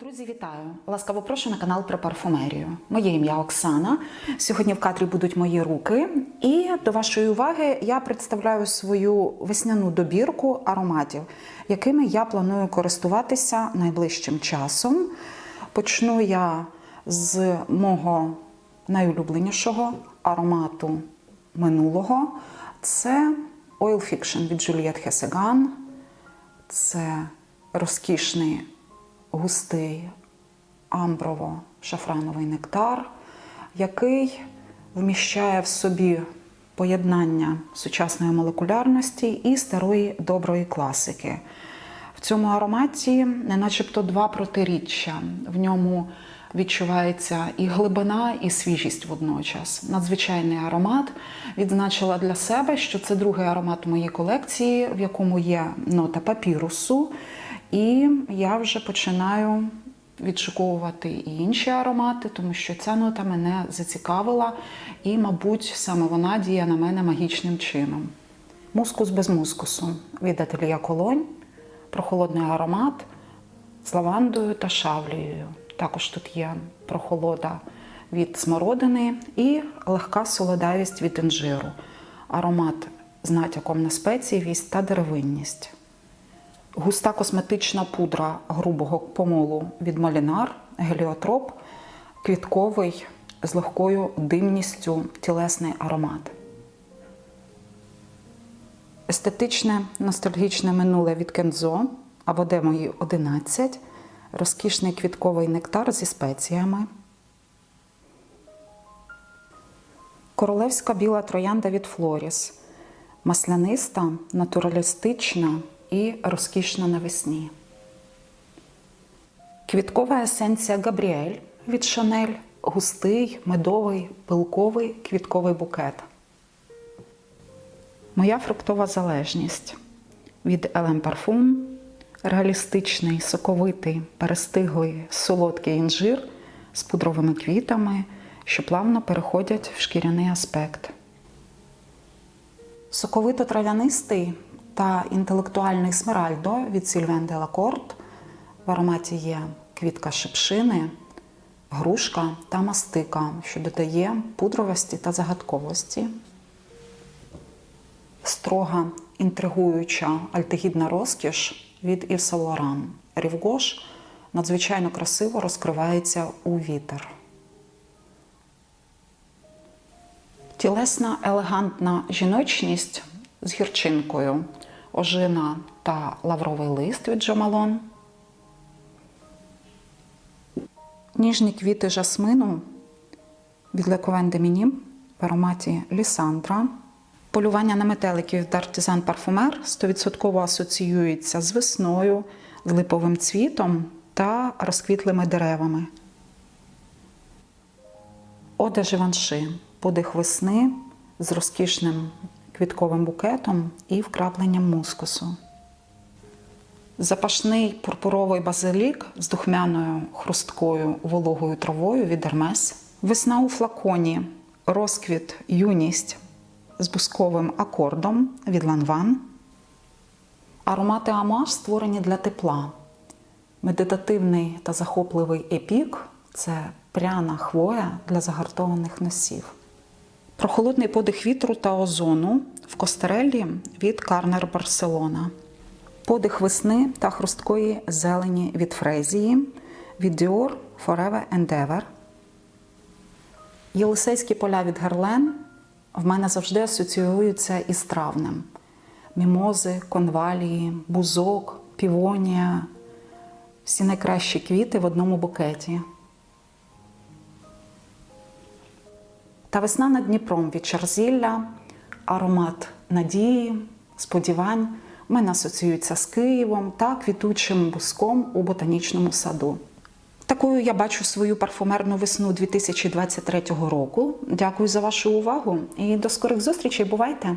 Друзі, вітаю! Ласкаво прошу на канал про парфумерію. Моє ім'я Оксана. Сьогодні в кадрі будуть мої руки. І до вашої уваги я представляю свою весняну добірку ароматів, якими я планую користуватися найближчим часом. Почну я з мого найулюбленішого аромату минулого. Це Oil Fiction від Juliette Hessegan. Це розкішний густий амброво-шафрановий нектар, який вміщає в собі поєднання сучасної молекулярності і старої доброї класики. В цьому ароматі начебто два протиріччя. В ньому відчувається і глибина, і свіжість водночас. Надзвичайний аромат. Відзначила для себе, що це другий аромат моїй колекції, в якому є нота папірусу. І я вже починаю відшуковувати і інші аромати, тому що ця нота мене зацікавила, і, мабуть, саме вона діє на мене магічним чином. Мускус без мускусу від ательє Колонь, прохолодний аромат з лавандою та шавлею. Також тут є прохолода від смородини і легка солодавість від інжиру. Аромат з натяком на спеціївість та деревинність. Густа косметична пудра грубого помолу від Молінар, геліотроп, квітковий з легкою димністю тілесний аромат. Естетичне ностальгічне минуле від Кензо або де мої 11, розкішний квітковий нектар зі спеціями. Королевська біла троянда від Флоріс. Масляниста, натуралістична і розкішна навесні. Квіткова есенція Габріель від Шанель. Густий, медовий, пилковий квітковий букет. Моя фруктова залежність від LM Parfum. Реалістичний, соковитий, перестиглий, солодкий інжир з пудровими квітами, що плавно переходять в шкіряний аспект. Соковито трав'янистий та інтелектуальний смеральдо від Сільвен де Лакорт. В ароматі є квітка шипшини, грушка та мастика, що додає пудровості та загадковості. Строга інтригуюча альтегідна розкіш від Yves Saint. Рівгош надзвичайно красиво розкривається у вітер. Тілесна елегантна жіночність з гірчинкою, ожина та лавровий лист від Джомалон. Ніжні квіти жасмину від Лековен де Мінім в ароматі Лісандра. Полювання на метеликів від Артизан Парфумер 100% асоціюється з весною, з липовим цвітом та розквітлими деревами. Оде Живанши подих весни з розкішним квітковим букетом і вкрапленням мускусу. Запашний пурпуровий базилік з духмяною хрусткою вологою травою від Ермес. Весна у флаконі, розквіт, юність з бусковим акордом від Ланван. Аромати Амаш створені для тепла. Медитативний та захопливий епік це пряна хвоя для загартованих носів. Прохолодний подих вітру та озону в Костереллі від Карнер Барселона. Подих весни та хрусткої зелені від Фрезії від Dior Forever Endeavor. Єлисейські поля від Герлен в мене завжди асоціюються із травнем. Мімози, конвалії, бузок, півонія. Всі найкращі квіти в одному букеті. Та весна над Дніпром від Чарзілля, аромат надії, сподівань в мене асоціюється з Києвом та квітучим буском у ботанічному саду. Такою я бачу свою парфумерну весну 2023 року. Дякую за вашу увагу і до скорих зустрічей. Бувайте!